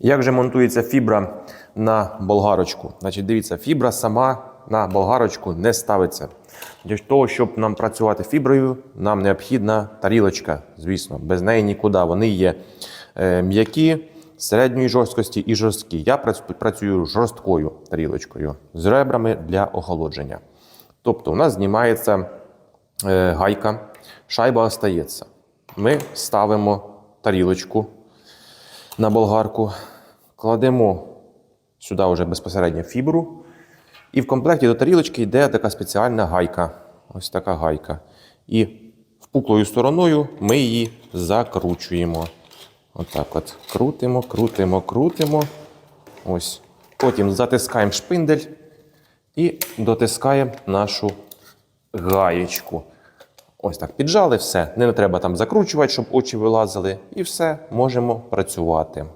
Як же монтується фібра на болгарочку? Значить, дивіться, фібра сама на болгарочку не ставиться. Для того, щоб нам працювати фіброю, нам необхідна тарілочка, звісно, без неї нікуди. Вони є е, м'які, середньої жорсткості і жорсткі. Я працюю жорсткою тарілочкою з ребрами для охолодження. Тобто, у нас знімається е, гайка, шайба остається. Ми ставимо тарілочку на болгарку, кладемо сюди вже безпосередньо фібру. І в комплекті до тарілочки йде така спеціальна гайка. Ось така гайка. І впуклою стороною ми її закручуємо. Отак от. Крутимо, крутимо, крутимо. Ось. Потім затискаємо шпиндель і дотискаємо нашу гаєчку. Ось так піджали все. Не треба там закручувати, щоб очі вилазили. І все, можемо працювати.